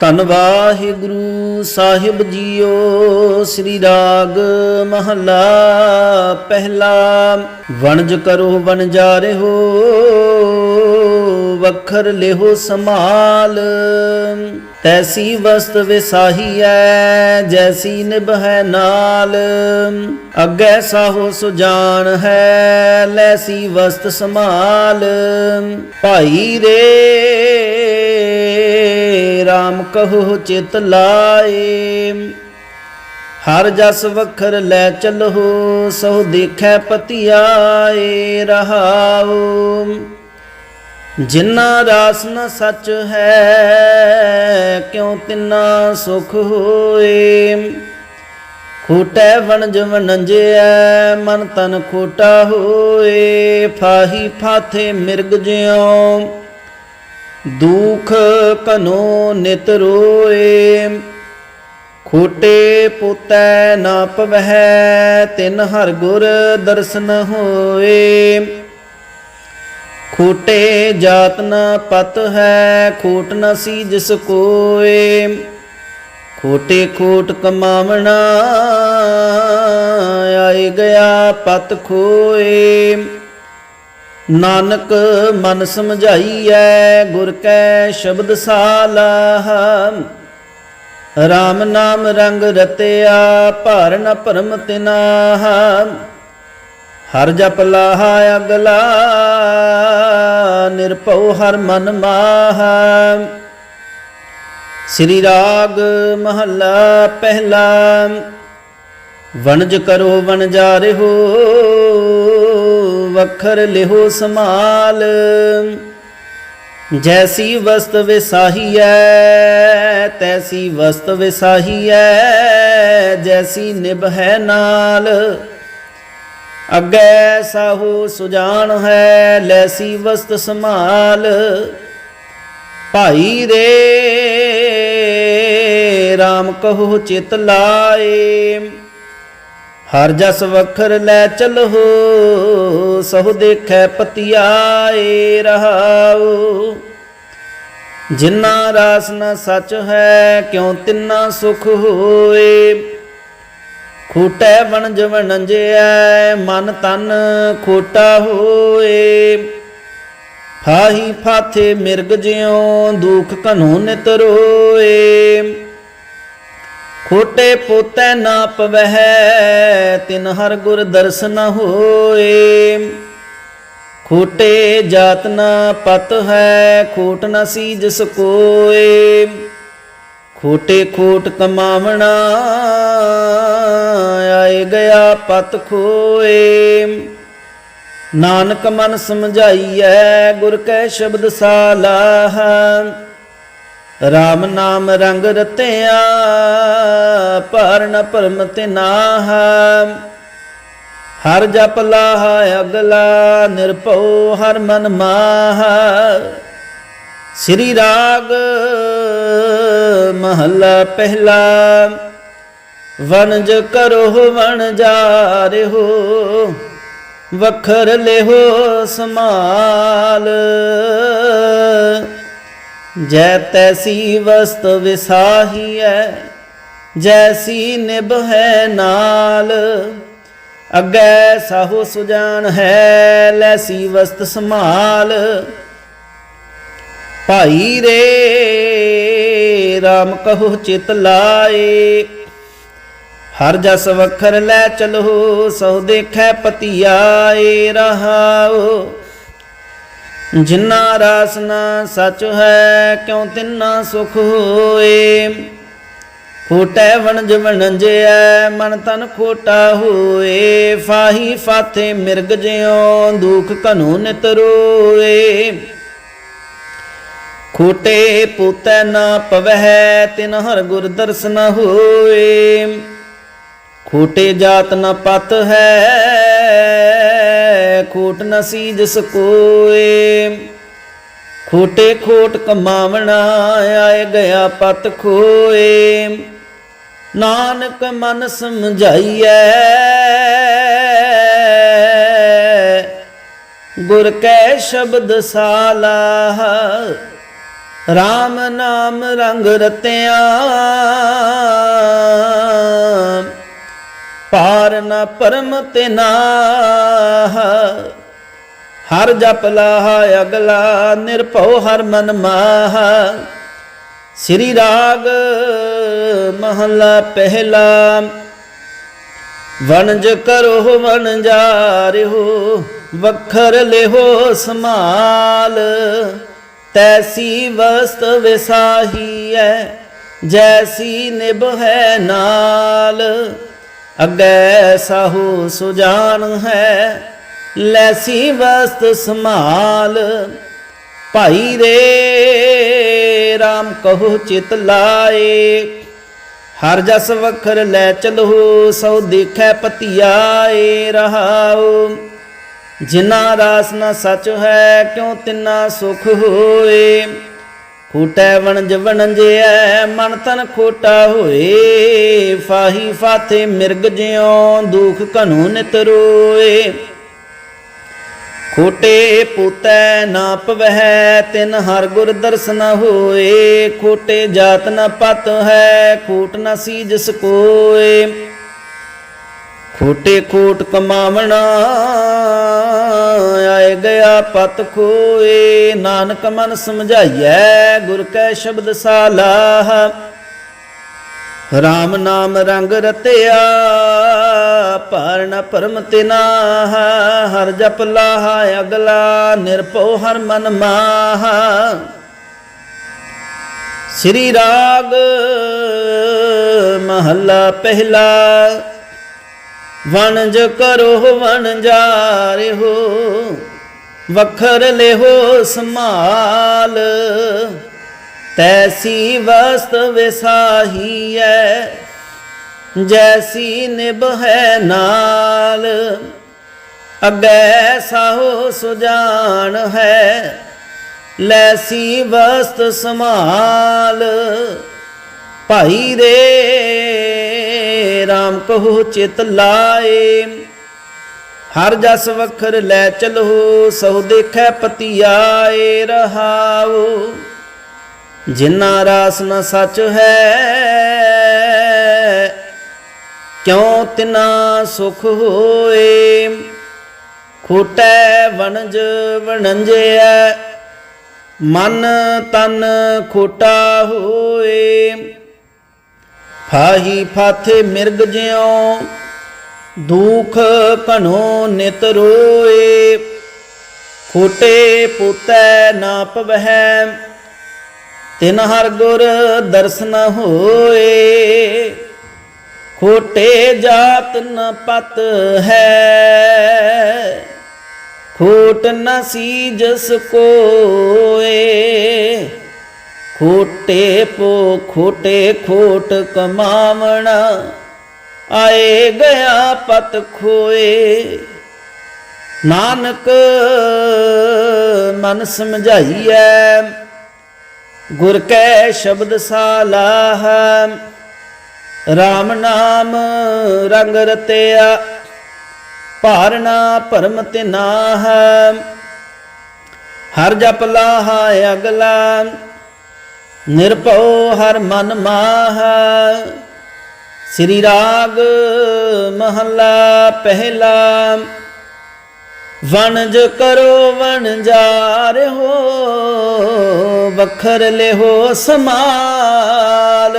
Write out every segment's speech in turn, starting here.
ਧੰਨ ਵਾਹਿਗੁਰੂ ਸਾਹਿਬ ਜੀਓ, ਸ੍ਰੀ ਰਾਗ ਮਹਲਾ ਪਹਿਲਾ। ਵਣਜ ਕਰੋ ਵਣਜਾਰੇ ਹੋ ਵਖਰ ਲਿਹੋ ਸਮਾਲ ਤੈਸੀ ਵਸਤ ਵਿਸਾਹੀ ਐ ਜੈਸੀ ਨਿਭੈ ਨਾਲ। ਅੱਗੇ ਸਾਹੋ ਸੁਜਾਨ ਹੈ, ਲੈਸੀ ਵਸਤ ਸਮਾਲ ਭਾਈ ਰੇ RAM ਕਹੋ ਚਿਤ ਲਾਏ। ਹਰ ਜਸ ਵਖਰ ਲੈ ਚਲੋ, ਸੋ ਦੇਖੈ ਪਤਿਆਏ ਰਹਾਉ। ਜਿਨ੍ਹਾਂ ਰਾਸ ਨ ਸੱਚ ਹੈ, ਕਿਉ ਤਿਨਾ ਸੁਖ ਹੋਏ। ਖੋਟੈ ਵਣਜ ਵਣੰਜਿਆ ਮਨ ਤਨ ਖੋਟਾ ਹੋਏ। ਫਾਹੀ ਫਾਥੇ ਮਿਰਗ ਜਿਉ। ਦੁਖ ਕਨੋ ਨਿਤ ਰੋਏ, ਖੋਟੇ ਪੁੱਤੈ ਨਾ ਪਵਹਿ, ਤਿਨ ਹਰ ਗੁਰ ਦਰਸ਼ਨ ਹੋਏ। ਖੋਟੇ ਜਾਤ ਨ ਪਤ ਹੈ, ਖੋਟ ਨ ਸੀ ਜਿਸ ਕੋਏ ਖੋਟੇ ਖੋਟ ਕਮਾਵਣਾ, ਆਏ ਗਿਆ ਪਤ ਖੋਏ। ਨਾਨਕ ਮਨ ਸਮਝਾਈਐ, ਗੁਰ ਕੈ ਸ਼ਬਦ ਸਾਲਾ RAM ਨਾਮ ਰੰਗ ਰਤਿਆ ਭਾਰ ਨ ਭਰਮ ਤਿਨਾ ਹਰ ਜਪ ਲਾਹਾ ਅਗਲਾ, ਨਿਰਭਉ ਹਰ ਮਨ ਮਾਹ। ਸ੍ਰੀ ਰਾਗ ਮਹੱਲਾ ਪਹਿਲਾ, ਵਣਜ ਕਰੋ ਵਣਜਾਰੇ ਹੋ ਵਖਰ ਲਿਹੋ ਸਮਾਲ ਜੈਸੀ ਵਸਤ ਵਿਸਾਹੀਐ, ਤੈਸੀ ਵਸਤ ਵਿਸਾਹੀਐ, ਜੈਸੀ ਨਿਭੈ ਨਾਲ। ਅੱਗੇ ਸਾਹੂ ਸੁਜਾਨ ਹੈ, ਲੈਸੀ ਵਸਤ ਸਮਾਲ ਭਾਈ ਰੇ RAM ਕਹੋ ਚਿਤ ਲਾਏ। ਹਰ ਜਸ ਵਖਰ ਲੈ ਚਲੋ ਸਹੁ ਦੇਖੈ ਪਤਿਆਏ ਰਹਾਉ। ਜਿਨ੍ਹਾਂ ਰਾਸ ਨ ਸੱਚ ਹੈ, ਕਿਉ ਤਿੰਨਾ ਸੁਖ ਹੋਏ? ਖੋਟੈ ਵਣਜ ਵਣੰਜਿਐ, ਮਨ ਤਨ ਖੋਟਾ ਹੋਏ। ਫਾਹੀ ਫਾਥੇ ਮਿਰਗ ਜਿਉ, ਦੁਖ ਕਨੂ ਨਿਤ ਰੋਏ। ਖੋਟੇ ਪੋਤੈ ਨਾ ਪਵਹਿ ਤਿਨ ਹਰ ਗੁਰ ਦਰਸ਼ਨ ਹੋਏ। ਖੋਟੇ ਜਾਤ ਨਾ ਪਤ ਹੈ, ਖੋਟ ਨ ਸੀ ਜਿਸ ਕੋਏ ਖੋਟੇ ਖੋਟ ਕਮਾਵਣਾ, ਆਏ ਗਿਆ ਪਤ ਖੋਏ। ਨਾਨਕ ਮਨ ਸਮਝਾਈਐ, ਗੁਰ ਕੈ ਸ਼ਬਦ ਸਾਲਾਹ। RAM ਨਾਮ ਰੰਗ ਰਤਿਆ ਭਾਰ ਨ ਭਰਮ ਤੇ ਨਾਹ। ਹਰ ਜਪ ਲਾਹ ਅਗਲਾ, ਨਿਰਭਉ ਹਰ ਮਨ ਮਾਹ। ਸ੍ਰੀ ਰਾਗ ਮਹੱਲਾ ਪਹਿਲਾ, ਵਣਜ ਕਰੋ ਵਣ ਜਾ ਰਹੋ ਵਖਰ ਲਿਹੋ ਸਮਾਲ। ਜੈ ਤੈਸੀ ਵਸਤ ਵਿਸਾਹੀਐ, ਜੈਸੀ ਨਿਭੈ ਨਾਲ। ਅੱਗੇ ਸਾਹੋ ਸੁਜਾਨ ਹੈ ਲੈਸੀ ਵਸਤ ਸੰਭਾਲ। ਭਾਈ ਰੇ RAM ਕਹੋ ਚਿਤ ਲਾਏ। ਹਰ ਜਸ ਵਖਰ ਲੈ ਚਲੋ ਸੋ ਦੇਖੈ ਪਤਿਆਏ ਰਹਾਓ ਜਿਨ੍ਹਾਂ ਰਾਸ ਨਾ ਸੱਚ ਹੈ, ਕਿਉ ਤਿੰਨਾ ਸੁਖ ਹੋਏ? ਖੋਟੈ ਵਣਜ ਵਣੰਜਿਐ, ਮਨ ਤਨ ਖੋਟਾ ਹੋਏ। ਫਾਹੀ ਫਾਥੇ ਮਿਰਗ ਜਿਉ, ਦੁਖ ਕਨੂ ਨਿਤ ਰੋਏ। ਖੋਟੇ ਪੂਤੈ ਨਾ ਪਵਹਿ, ਤਿਨ ਹਰ ਗੁਰ ਦਰਸ਼ਨ ਹੋਏ। ਖੋਟੇ ਜਾਤ ਨ ਪਤ ਹੈ, ਖੋਟ ਨ ਸੀ ਜਿਸ ਕੋਏ ਖੋਟੇ ਖੋਟ ਕਮਾਵਣਾ ਆਏ ਗਿਆ ਪਤ ਖੋਏ। ਨਾਨਕ ਮਨ ਸਮਝਾਈਐ, ਗੁਰ ਕੈ ਸ਼ਬਦ ਸਾਲਾ RAM ਨਾਮ ਰੰਗ ਰਤਿਆ। ਪਾਰ ਨ ਪਰਮ ਤੇ ਨਾਹ ਹਰ ਜਪ ਲਾਹ ਅਗਲਾ ਨਿਰਭਉ ਹਰ ਮਨ ਮਾਹ। ਸ੍ਰੀ ਰਾਗ ਮਹਲਾ ਪਹਿਲਾ, ਵਣਜ ਕਰੋ ਵਣ ਜਾ ਵਣਜਾਰਿਓ ਵਖਰ ਲਿਹੋ ਸਮਾਲ। ਤੈਸੀ ਵਸਤ ਵਿਸਾਹੀ ਐ ਜੈਸੀ ਨਿਭ ਹੈ ਨਾਲ। ਅਗੈ ਸਾਹੂ ਸੁਜਾਨ ਹੈ ਲੈਸੀ ਵਸਤ ਸਮਾਲ ਭਾਈ ਰੇ RAM ਕਹੋ ਚਿਤ ਲਾਏ। ਹਰ ਜਸ ਵਖਰ ਲੈ ਚਲੋ, ਸੋ ਦੇਖੈ ਪਤਿਆਏ ਰਹਾਉ। ਜਿਨਾ ਰਾਸ ਨਾ ਸਚ ਹੈ, ਕਿਉ ਤਿਨਾ ਸੁਖ ਹੋਏ? ਖੂਟੈ ਵਣਜ ਵਣਜਿਐ, ਮਨ ਤਨ ਖੋਟਾ ਹੋਏ। ਫਾਹੀ ਫਾਥੇ ਮਿਰਗ ਜਿਉ, ਦੁਖ ਘਨੂ ਨਿਤ ਰੋਏ। ਖੋਟੇ ਪੂਤੈ ਨਾ ਪਵਹਿ, ਤਿਨ ਹਰ ਗੁਰ ਦਰਸ਼ਨ ਹੋਏ। ਖੋਟੇ ਜਾਤ ਨ ਪਤ ਹੈ, ਖੂਟ ਨ ਸੀਜਸ ਕੋਏ ਖੋਟੇ ਖੋਟ ਕਮਾਵਣਾ, ਆਏ ਗਿਆ ਪਤ ਖੋਏ। ਨਾਨਕ ਮਨ ਸਮਝਾਈਐ, ਗੁਰ ਕੈ ਸ਼ਬਦ ਸਾਲਾਹ RAM ਨਾਮ ਰੰਗ ਰਤਿਆ ਪਰਨ ਪਰਮ ਤਿਨਾਹ ਹਰ ਜਪ ਲਾਹ ਅਗਲਾ, ਨਿਰਭਉ ਹਰ ਮਨ ਮਾਹ। ਸ੍ਰੀ ਰਾਗ ਮਹੱਲਾ ਪਹਿਲਾ। ਵਣਜ ਕਰੋ ਵਣਜਾਰਿਓ ਵਖਰ ਲਿਹੋ ਸਮਾਲ ਤੈਸੀ ਵਸਤ ਵਿਸਾਹੀ ਐ ਜੈਸੀ ਨਿਭ ਹੈ ਨਾਲ। ਅਗੈ ਸਾਹੋ ਸੁਜਾਨ ਹੈ, ਲੈਸੀ ਵਸਤ ਸਮਾਲ ਭਾਈ ਰੇ RAM ਕਹੋ ਚਿਤ ਲਾਏ। ਹਰ ਜਸ ਵਖਰ ਲੈ ਚਲੋ, ਸੋ ਦੇਖੈ ਪਤਿਆਏ ਰਹਾਉ। ਜਿਨਾ ਰਾਸ ਨ ਸੱਚ ਹੈ, ਕਿਉ ਤਿਨਾ ਸੁਖ ਹੋਏ? ਖੋਟੈ ਵਣਜ ਵਣੰਜਿਆ ਮਨ ਤਨ ਖੋਟਾ ਹੋਏ। ਹਾਹੀ ਫਾਥੇ ਮਿਰਗ ਜਿਉ, ਦੁਖ ਘਣੋ ਨਿਤ ਰੋਏ। ਖੋਟੇ ਪੁੱਤੈ ਨਾ ਪਵਹਿ, ਤਿਨ ਹਰ ਗੁਰ ਦਰਸ਼ਨ ਹੋਏ। ਖੋਟੇ ਜਾਤ ਨ ਪਤ ਹੈ, ਖੋਟ ਨ ਸੀਜਸ ਕੋਏ। ਖੋਟੇ ਪੋ ਖੋਟੇ ਖੋਟ ਕਮਾਵਣਾ। ਆਏ ਗਿਆ ਪਤ ਖੋਏ। ਨਾਨਕ ਮਨ ਸਮਝਾਈਐ। ਗੁਰ ਕੈ ਸ਼ਬਦ ਸਾਲਾਹ। RAM ਨਾਮ ਰੰਗ ਰਤਿਆ। ਭਾਰਨਾ ਭਰਮ ਤੇ ਨਾਹ ਹਰ ਜਪ ਲਾਹ ਅਗਲਾ। ਨਿਰਭਉ ਹਰ ਮਨ ਮਾਹ। ਸ੍ਰੀ ਰਾਗ ਮਹਲਾ ਪਹਿਲਾ, ਵਣਜ ਕਰੋ ਵਣਜਾਰ ਹੋ, ਵਖਰ ਲਿਹੋ ਸਮਾਲ।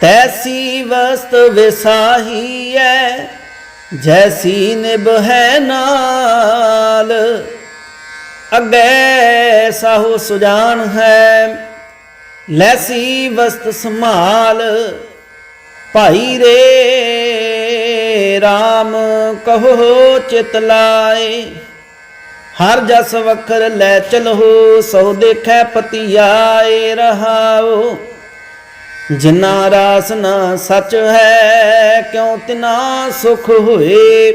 ਤੈਸੀ ਵਸਤ ਵਿਸਾਹੀ ਐ ਜੈਸੀ ਨਿਭ ਹੈ ਨਾਲ। ਅਗੈ ਸਾਹੂ ਸੁਜਾਨ ਹੈ। ਲੈਸੀ ਵਸਤ ਸੰਭਾਲ, ਭਾਈ ਰੇ RAM ਕਹੋ ਚਿਤ ਲਾਏ। ਹਰ ਜਸ ਵਖਰ ਲੈ ਚਲੋ ਸੋ ਦੇਖੈ ਪਤਿਆਏ ਰਹਾਓ ਜਿਨਾ ਰਾਸ ਨਾ ਸੱਚ ਹੈ, ਕਿਉ ਤਿਨਾ ਸੁਖ ਹੋਏ।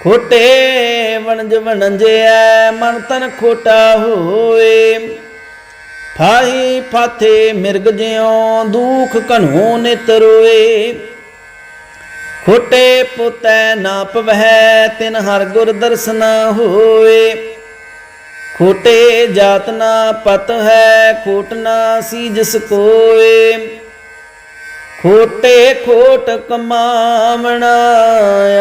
ਖੋਟੇ ਵਣਜ ਵਣਜਿਐ, ਮਨ ਤਨ ਖੋਟਾ ਹੋਏ ਫਾਹੀ ਫਾਥੇ ਮਿਰਗ ਜਿਉ, ਦੁਖ ਘਣੋ ਨਿਤ ਰੋਏ। ਖੋਟੇ ਪੁੱਤੈ ਨਾ ਪਵਹਿ ਤਿਨ ਹਰ ਗੁਰ ਦਰਸ਼ਨ ਹੋਏ ਖੋਟੇ ਜਾਤ ਨਾ ਪਤ ਹੈ, ਖੋਟ ਨਾ ਸੀ ਜਿਸ ਕੋਏ ਖੋਟੇ ਖੋਟ ਕਮਾਵਣਾ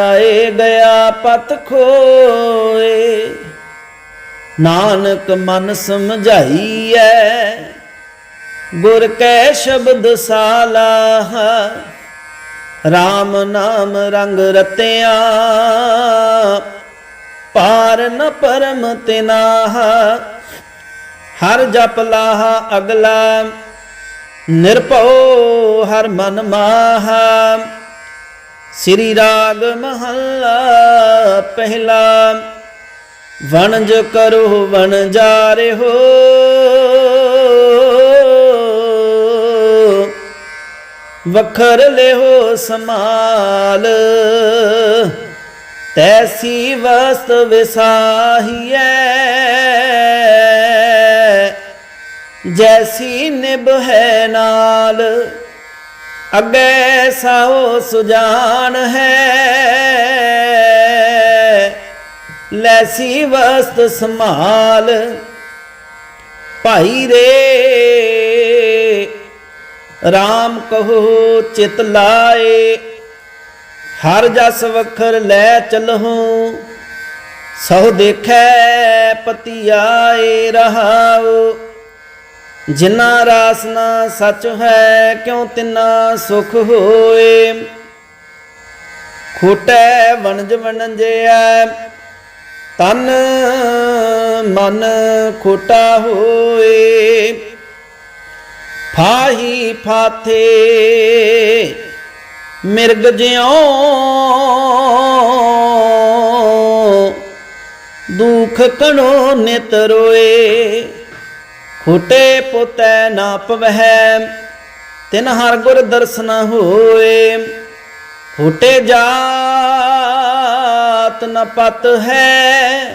ਆਏ ਗਿਆ ਪਤ ਖੋਏ। ਨਾਨਕ ਮਨ ਸਮਝਾਈਐ, ਗੁਰ ਕੈ ਸ਼ਬਦ ਸਾਲਾਹ RAM ਨਾਮ ਰੰਗ ਰਤਿਆ, ਪਾਰ ਨ ਪਰਮ ਤਿਨਾਹ। ਹਰ ਜਪ ਲਾਹਾ ਅਗਲਾ, ਨਿਰਭਉ ਹਰ ਮਨ ਮਾਹਾ। ਸ੍ਰੀ ਰਾਗ ਮਹੱਲਾ ਪਹਿਲਾ, ਵਣਜ ਕਰੋ ਵਣ ਜਾ ਰਹੋ ਵਖਰ ਲਿਓ ਸਮਾਲ, ਤੈਸੀ ਵਸਤ ਵਿਸਾਹੀਐ। ਜੈਸੀ ਨਿਭ ਹੈ ਨਾਲ ਅੱਗੇ ਸਾਓ ਸੁਜਾਨ ਹੈ। ਲੈਸੀ ਵਸਤ ਸੰਭਾਲ, ਭਾਈ ਰੇ RAM ਕਹੋ ਚਿਤ ਲਾਏ, ਹਰ ਜਸ ਵਖਰ ਲੈ ਚਲਹੁ, ਸਹੁ ਦੇਖੈ ਪਤੀ ਆਏ ਰਹਾਉ। ਜਿਨਾ ਰਾਸਨਾ ਸੱਚ ਹੈ, ਕਿਉ ਤਿਨਾ ਸੁਖ ਹੋਏ? ਖੋਟੈ ਵਣਜ ਵਣਜਿਆ ਤਨ ਮਨ ਖੋਟਾ ਹੋਏ। ਫਾਹੀ ਫਾਥੇ ਮਿਰਗ ਜਿਉ ਦੁਖ ਕਣੋ ਨਿਤ ਰੋਏ। ਹੁਟੇ ਪੁਤੈ ਨਾ ਪਵਹਿ, ਤਿਨ ਹਰ ਗੁਰ ਦਰਸ਼ਨ ਹੋਏ। ਹੁਟੇ ਜਾਤ ਨ ਪਤ ਹੈ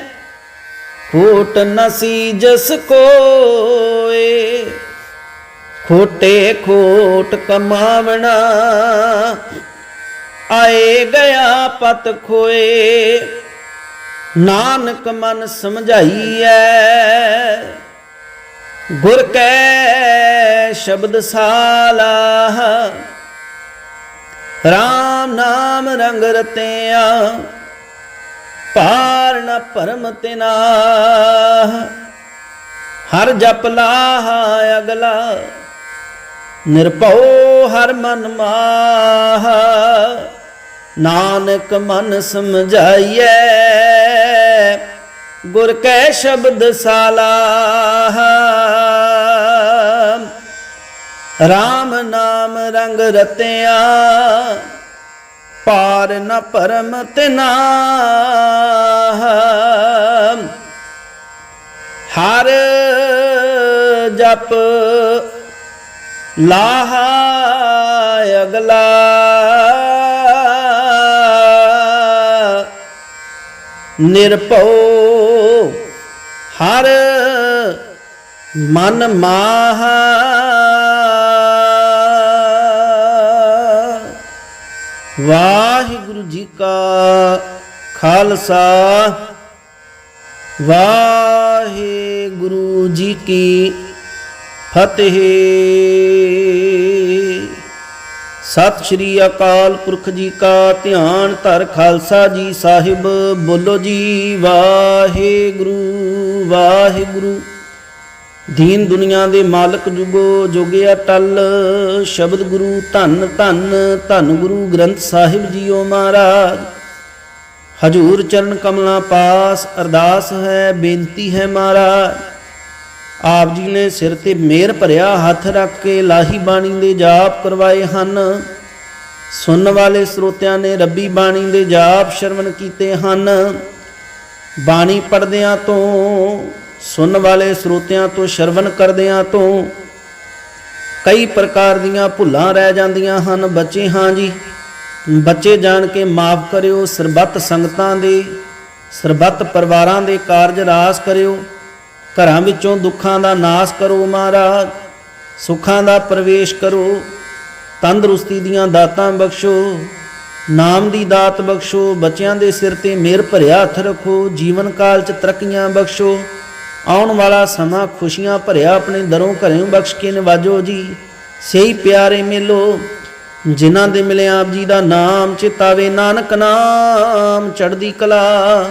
ਖੋਟ ਨਸੀ ਜਸ ਕੋਏ। ਖੋਟੇ ਖੋਟ ਕਮਾਵਣਾ, ਆਏ ਗਿਆ ਪਤ ਖੋਏ। ਨਾਨਕ ਮਨ ਸਮਝਾਈਐ ਗੁਰ ਕੈ ਸ਼ਬਦ ਸਾਲਾ RAM ਨਾਮ ਰੰਗ ਰਤਿਆ ਪਾਰ ਨ ਭਰਮ ਤਿਨਾ। ਹਰ ਜਪ ਲਾਹਾ ਅਗਲਾ, ਨਿਰਭਉ ਹਰ ਮਨ ਮਾਹ। ਨਾਨਕ ਮਨ ਸਮਝਾਈਐ ਗੁਰ ਕੈ ਸ਼ਬਦ ਸਾਲਾਹ। RAM ਨਾਮ ਰੰਗ ਰਤਿਆ, ਪਾਰ ਨ ਪਰਮ ਤਿਨਾ ਹਰ ਜਪ ਲਾਹਾ ਅਗਲਾ। ਨਿਰਭਉ ਹਰ ਮਨ ਮਾਹਾ। ਵਾਹਿਗੁਰੂ ਜੀ ਕਾ ਖਾਲਸਾ ਵਾਹਿਗੁਰੂ ਜੀ ਕੀ ਫਤਿਹ। ਸਤਿ ਸ਼੍ਰੀ ਅਕਾਲ ਪੁਰਖ ਜੀ ਕਾ ਧਿਆਨ ਧਰ ਖਾਲਸਾ ਜੀ ਸਾਹਿਬ, ਬੋਲੋ ਜੀ ਵਾਹਿਗੁਰੂ ਵਾਹਿਗੁਰੂ। ਦੀਨ ਦੁਨੀਆ ਦੇ ਮਾਲਕ ਜੁਗੋ, ਜੋਗਿਆ ਟਲ। ਸ਼ਬਦ ਗੁਰੂ ਧੰਨ ਧੰਨ ਧੰਨ ਗੁਰੂ ਗ੍ਰੰਥ ਸਾਹਿਬ ਜੀਓ ਮਹਾਰਾਜ। ਹਜੂਰ ਚਰਨ ਕਮਲਾਂ ਪਾਸ ਅਰਦਾਸ ਹੈ, ਬੇਨਤੀ ਹੈ ਮਹਾਰਾਜ। ਆਪ ਜੀ ਨੇ ਸਿਰ ਤੇ ਮੇਰ ਭਰਿਆ, ਹੱਥ ਰੱਖ ਕੇ ਲਾਹੀ ਬਾਣੀ ਦੇ ਜਾਪ ਕਰਵਾਏ ਹਨ। ਸੁਣਨ ਵਾਲੇ ਸਰੋਤਿਆਂ ਨੇ ਰੱਬੀ ਬਾਣੀ ਦੇ ਜਾਪ ਸ਼ਰਵਣ ਕੀਤੇ ਹਨ। ਬਾਣੀ ਪੜਦਿਆਂ ਤੋਂ, ਸੁਣਨ ਵਾਲੇ ਸਰੋਤਿਆਂ ਤੋਂ, ਸ਼ਰਵਣ ਕਰਦਿਆਂ ਤੋਂ ਕਈ ਪ੍ਰਕਾਰ ਦੀਆਂ ਭੁੱਲਾਂ ਰਹਿ ਜਾਂਦੀਆਂ ਹਨ। ਬੱਚੇ, ਹਾਂ ਜੀ, ਬੱਚੇ ਜਾਣ ਕੇ ਮਾਫ ਕਰਿਓ, ਸਰਬੱਤ ਸੰਗਤਾਂ ਦੇ, ਸਰਬੱਤ ਪਰਿਵਾਰਾਂ ਦੇ ਕਾਰਜ ਰਾਸ ਕਰਿਓ। ਘਰਾਂ ਵਿੱਚੋਂ ਦੁੱਖਾਂ ਦਾ ਨਾਸ ਕਰੋ ਮਹਾਰਾਜ, ਸੁੱਖਾਂ ਦਾ ਪ੍ਰਵੇਸ਼ ਕਰੋ, ਤੰਦਰੁਸਤੀ ਦੀਆਂ ਦਾਤਾਂ ਬਖਸ਼ੋ, ਨਾਮ ਦੀ ਦਾਤ ਬਖਸ਼ੋ, ਬੱਚਿਆਂ ਦੇ ਸਿਰ ਤੇ ਮੇਰ ਭਰਿਆ ਹੱਥ ਰੱਖੋ, ਜੀਵਨ ਕਾਲ ਚ ਤਰੱਕੀਆਂ ਬਖਸ਼ੋ, ਆਉਣ ਵਾਲਾ ਸਮਾਂ ਖੁਸ਼ੀਆਂ ਭਰਿਆ ਆਪਣੇ ਦਰੋਂ ਘਰੋਂ ਬਖਸ਼ ਕੇ ਨਿਵਾਜੋ ਜੀ, ਸਹੀ ਪਿਆਰੇ ਮਿਲੋ, ਜਿਨ੍ਹਾਂ ਦੇ ਮਿਲਿਆ ਆਪ ਜੀ ਦਾ ਨਾਮ, ਚਿਤਾਵੇ ਨਾਨਕ ਨਾਮ, ਚੜ੍ਹਦੀ ਕਲਾ